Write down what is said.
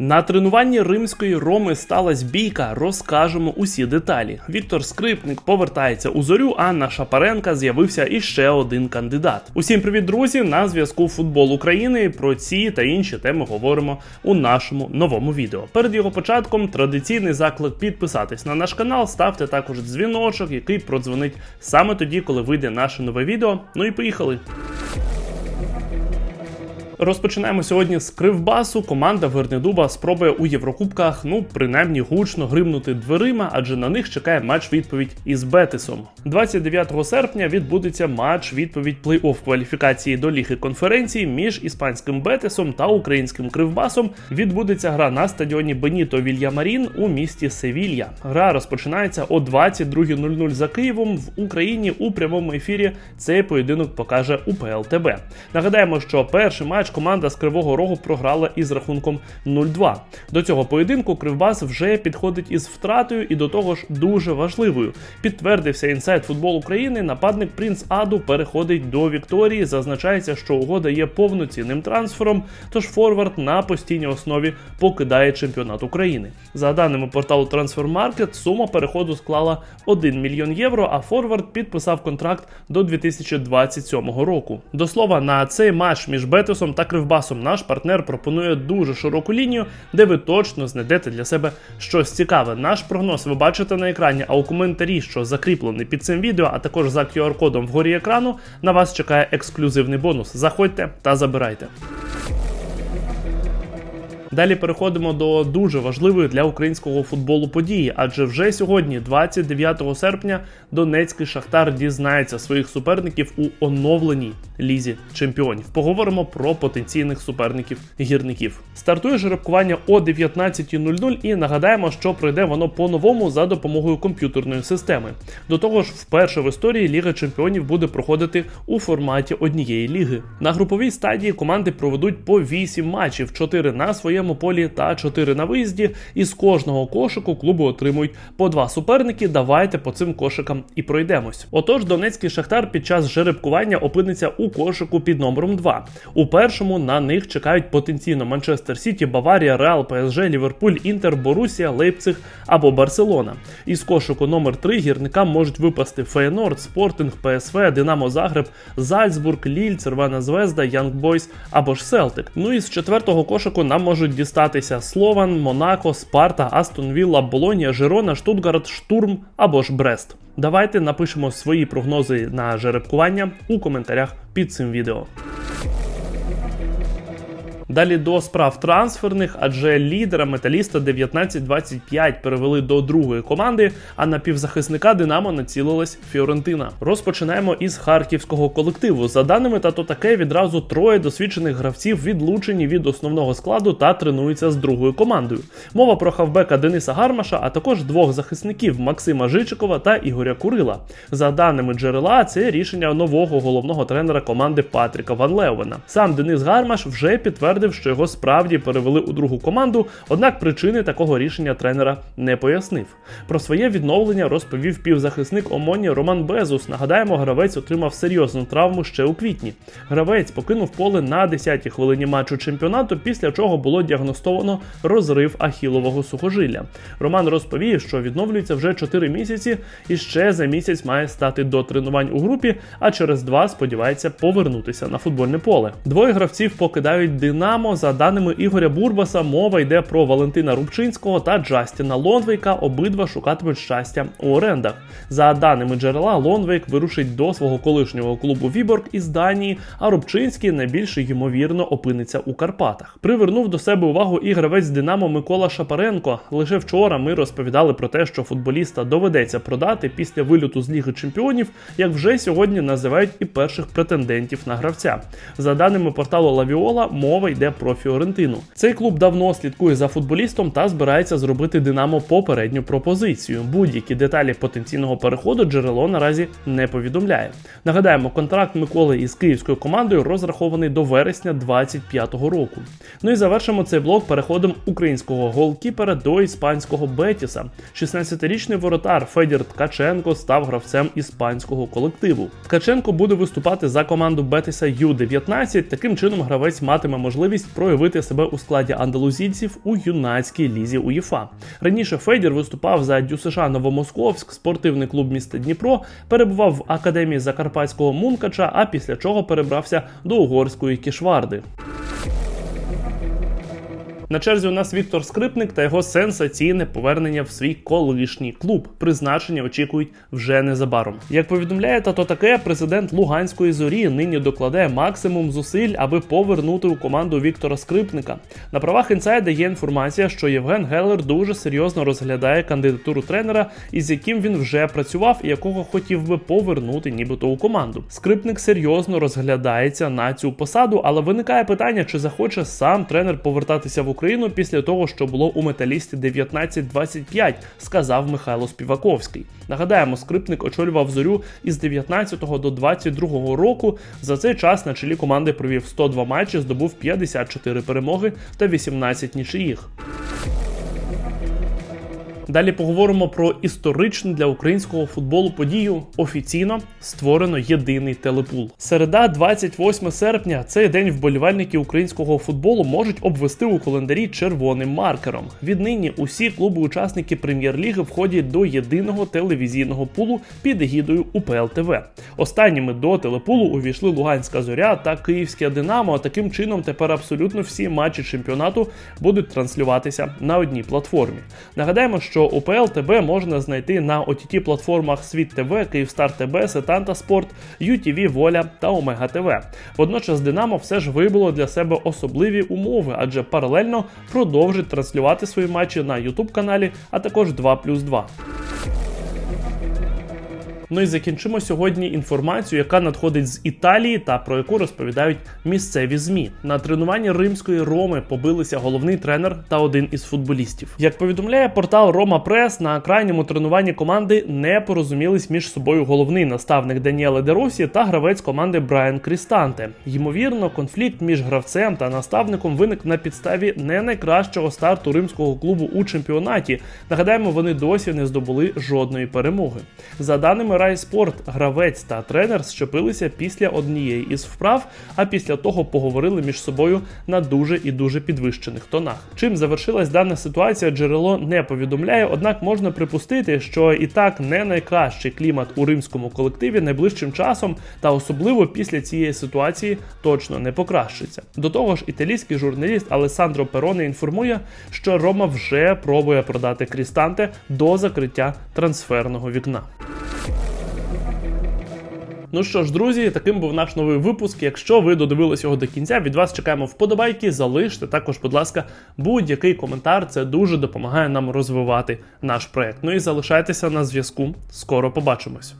На тренуванні римської Роми сталася бійка. Розкажемо усі деталі. Віктор Скрипник повертається у зорю. а на Шапаренка з'явився іще один кандидат. Усім привіт, друзі! На зв'язку Футбол України. Про ці та інші теми говоримо у нашому новому відео. Перед його початком традиційний заклик підписатись на наш канал. Ставте також дзвіночок, який продзвонить саме тоді, коли вийде наше нове відео. Ну і поїхали. Розпочинаємо сьогодні з Кривбасу. Команда Вернедуба спробує у Єврокубках, ну принаймні гучно гримнути дверима, адже на них чекає матч відповідь із Бетисом. 29 серпня відбудеться матч відповідь плей-офф кваліфікації до Ліги конференцій між іспанським Бетисом та українським Кривбасом. Відбудеться гра на стадіоні Беніто Вільямарін у місті Севілья. Гра розпочинається о 22.00 за Києвом в Україні у прямому ефірі. Цей поєдинок покаже УПЛ ТБ. Нагадаємо, що перший матч команда з Кривого Рогу програла із рахунком 0-2. До цього поєдинку Кривбас вже підходить із втратою і до того ж дуже важливою. Підтвердився інсайт футбол України. Нападник Принц Аду переходить до Вікторії. Зазначається, що угода є повноцінним трансфером. Тож Форвард на постійній основі покидає чемпіонат України. За даними порталу Transfermarkt, сума переходу склала 1 мільйон євро. А Форвард підписав контракт до 2027 року. До слова, на цей матч між Бетосом та Кривбасом наш партнер пропонує дуже широку лінію, де ви точно знайдете для себе щось цікаве. Наш прогноз ви бачите на екрані, а у коментарі, що закріплений під цим відео, а також за QR-кодом вгорі екрану, на вас чекає ексклюзивний бонус. Заходьте та забирайте. Далі переходимо до дуже важливої для українського футболу події, адже вже сьогодні, 29 серпня, Донецький Шахтар дізнається своїх суперників у оновленій лізі чемпіонів. Поговоримо про потенційних суперників гірників. Стартує жеребкування о 19.00 і нагадаємо, що пройде воно по-новому за допомогою комп'ютерної системи. До того ж, вперше в історії Ліга Чемпіонів буде проходити у форматі однієї ліги. На груповій стадії команди проведуть по 8 матчів: 4 на своєму полі та 4 на виїзді. І з кожного кошику клуби отримують по два суперники. Давайте по цим кошикам і пройдемось. Отож, Донецький Шахтар під час жеребкування опиниться у кошику під номером 2. У першому на них чекають потенційно Манчестер Сіті, Баварія, Реал, ПСЖ, Ліверпуль, Інтер, Борусія, Лейпциг або Барселона. Із кошику номер 3 гірникам можуть випасти Фейнорд, Спортинг, ПСВ, Динамо Загреб, Зальцбург, Ліль, Червона Звезда, Янг Бойс або ж Селтик. Ну і з четвертого кошику нам можуть дістатися Слован, Монако, Спарта, Астон Вілла, Болонія, Жирона, Штутгарт, Штурм або ж Брест. Давайте напишемо свої прогнози на жеребкування у коментарях під цим відео. Далі до справ трансферних, адже лідера металіста 19-25 перевели до другої команди, а на півзахисника Динамо націлилась Фіорентина. Розпочинаємо із харківського колективу. За даними тато таке, відразу троє досвідчених гравців відлучені від основного складу та тренуються з другою командою. Мова про хавбека Дениса Гармаша, а також двох захисників Максима Жичикова та Ігоря Курила. За даними джерела, це рішення нового головного тренера команди Патріка Ван Леовена. Сам Денис Гармаш вже підтвердив підтвердив, що його справді перевели у другу команду, однак причини такого рішення тренера не пояснив. Про своє відновлення розповів півзахисник Омоні Роман Безус. Нагадаємо, гравець отримав серйозну травму ще у квітні. Гравець покинув поле на 10-й хвилині матчу чемпіонату, після чого було діагностовано розрив ахілового сухожилля. Роман розповів, що відновлюється вже 4 місяці і ще за місяць має стати до тренувань у групі, а через два сподівається повернутися на футбольне поле. Двоє гравців покидають Динамо. Динамо, за даними Ігоря Бурбаса, мова йде про Валентина Рубчинського та Джастіна Лонвейка. Обидва шукатимуть щастя у орендах. За даними джерела, Лонвейк вирушить до свого колишнього клубу Віборг із Данії, а Рубчинський найбільше ймовірно опиниться у Карпатах. Привернув до себе увагу і гравець Динамо Микола Шапаренко. Лише вчора ми розповідали про те, що футболіста доведеться продати після вильоту з Ліги Чемпіонів, як вже сьогодні називають і перших претендентів на гравця. За даними порталу Лавіола, мова йде про Фіорентину. Цей клуб давно слідкує за футболістом та збирається зробити Динамо попередню пропозицію. Будь-які деталі потенційного переходу джерело наразі не повідомляє. Нагадаємо, контракт Миколи із київською командою розрахований до вересня 25-го року. Ну і завершимо цей блок переходом українського голкіпера до іспанського Бетіса. 16-річний воротар Федір Ткаченко став гравцем іспанського колективу. Ткаченко буде виступати за команду Бетіса Ю-19. Таким чином гравець матиме можливість можливість проявити себе у складі андалузійців у юнацькій лізі УЄФА. Раніше Федір виступав за ДЮСШ Новомосковськ, спортивний клуб міста Дніпро, перебував в академії Закарпатського Мункача, а після чого перебрався до угорської Кішварди. На черзі у нас Віктор Скрипник та його сенсаційне повернення в свій колишній клуб. Призначення очікують вже незабаром. Як повідомляє тато таке, президент Луганської зорі нині докладає максимум зусиль, аби повернути у команду Віктора Скрипника. На правах інсайда є інформація, що Євген Геллер дуже серйозно розглядає кандидатуру тренера, із яким він вже працював і якого хотів би повернути, нібито у команду. Скрипник серйозно розглядається на цю посаду, але виникає питання, чи захоче сам тренер повертатися в після того, що було у металісті 19-25, сказав Михайло Співаковський. Нагадаємо, скрипник очолював зорю із 19 до 22 року. За цей час на чолі команди провів 102 матчі, здобув 54 перемоги та 18 нічиїх. Далі поговоримо про історичну для українського футболу подію. Офіційно створено єдиний телепул. Середа, 28 серпня. Цей день вболівальники українського футболу можуть обвести у календарі червоним маркером. Віднині усі клуби-учасники прем'єр-ліги входять до єдиного телевізійного пулу під егідою УПЛ ТВ. Останніми до телепулу увійшли Луганська зоря та Київське Динамо. Таким чином тепер абсолютно всі матчі чемпіонату будуть транслюватися на одній платформі. Нагадаємо, що що УПЛ ТБ можна знайти на ott платформах Світ ТВ, Київстар ТБ, Сетанта Спорт, UTV Воля та Омега ТВ. Водночас Динамо все ж вибило для себе особливі умови, адже паралельно продовжить транслювати свої матчі на YouTube каналі, а також 2+,2. Ну і закінчимо сьогодні інформацію, яка надходить з Італії та про яку розповідають місцеві змі. На тренуванні римської Роми побилися головний тренер та один із футболістів. Як повідомляє портал Рома Прес, на крайньому тренуванні команди не порозумілись між собою головний наставник Даніеле Деросі та гравець команди Брайан Крістанте. Ймовірно, конфлікт між гравцем та наставником виник на підставі не найкращого старту римського клубу у чемпіонаті. Нагадаємо, вони досі не здобули жодної перемоги. За даними Райспорт, гравець та тренер щепилися після однієї із вправ, а після того поговорили між собою на дуже і дуже підвищених тонах. Чим завершилась дана ситуація, джерело не повідомляє, однак можна припустити, що і так не найкращий клімат у римському колективі найближчим часом, та особливо після цієї ситуації точно не покращиться. До того ж, італійський журналіст Алесандро Пероне інформує, що Рома вже пробує продати Крістанте до закриття трансферного вікна. Ну що ж, друзі, таким був наш новий випуск. Якщо ви додивились його до кінця, від вас чекаємо вподобайки. Залиште також, будь ласка, будь-який коментар. Це дуже допомагає нам розвивати наш проект. Ну і залишайтеся на зв'язку. Скоро побачимось.